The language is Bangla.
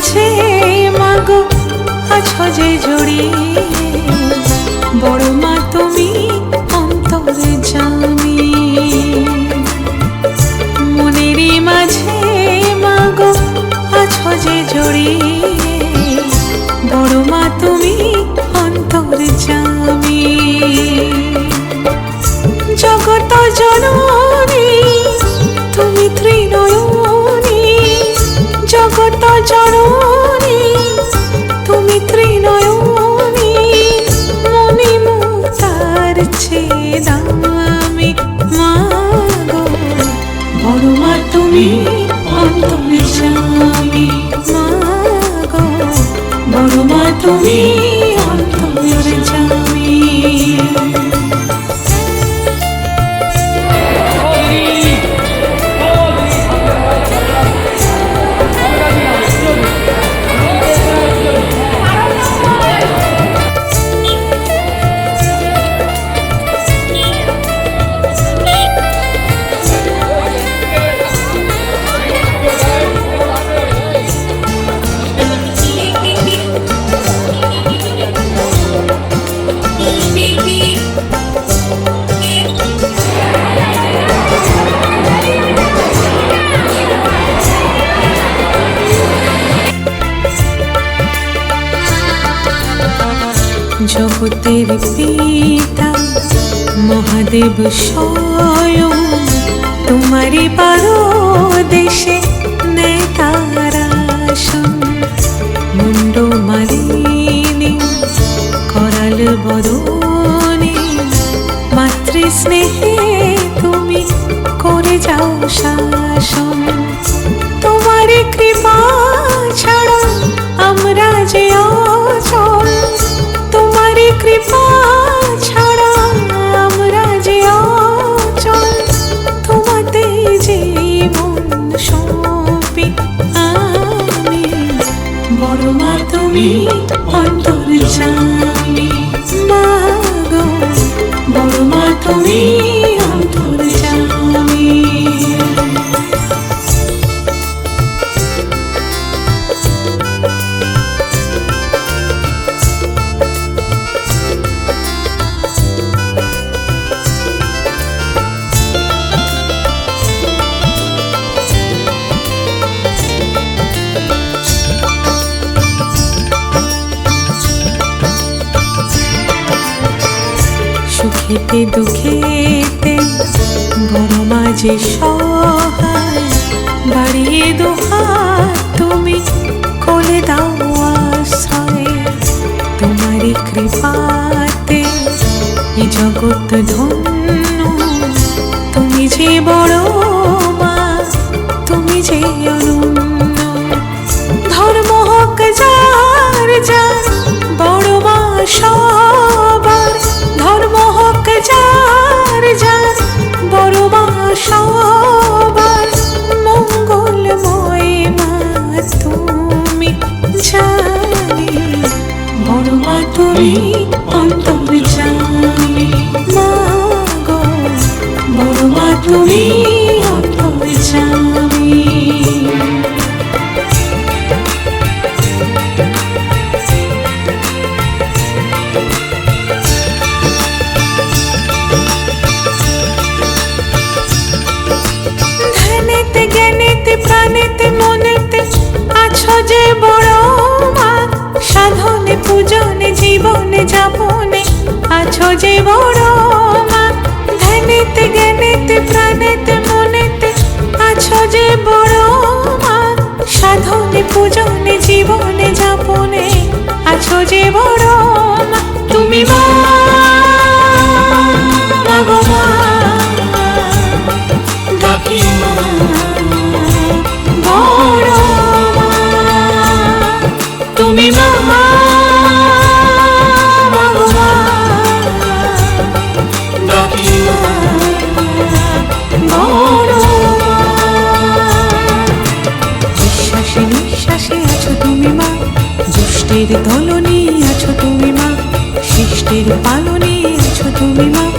মাঝে মাগো আছো যে জড়িয়ে। বড় তুমি অন্তরে মা গো। বড় মা তুমি অন্তরে জামি জগতের পিতা, মহাদেব স্বয়ং তোমারই পারো দেশে নেতারাসন মুন্ড মালিনী, করাল বদনে মাতৃ স্নেহে তুমি করে যাও শাসন। তুমি অন্তর জানি। মাগো বড় মা তুমি সুখেতে দুঃখেতে বড় মাঝে সহায় বাড়িয়ে দোহাত মা তুমি অন্তর জানি মা গো বড় মা তুমি অন্তর জানি প্রাণেতে, মনেতে আছো যে বড় যাপনে আছো যে বড় মা ধ্যানেতে, জ্ঞানেতে, প্রাণেতে, মনেতে, আছো যে বড় মা সাধনে, পূজনে, জীবনে, যাপনে, আছো যে বড় মা তুমি মা দুষ্টের দলনে আছো তুমি মা সৃষ্টির পালনে আছো তুমি মা।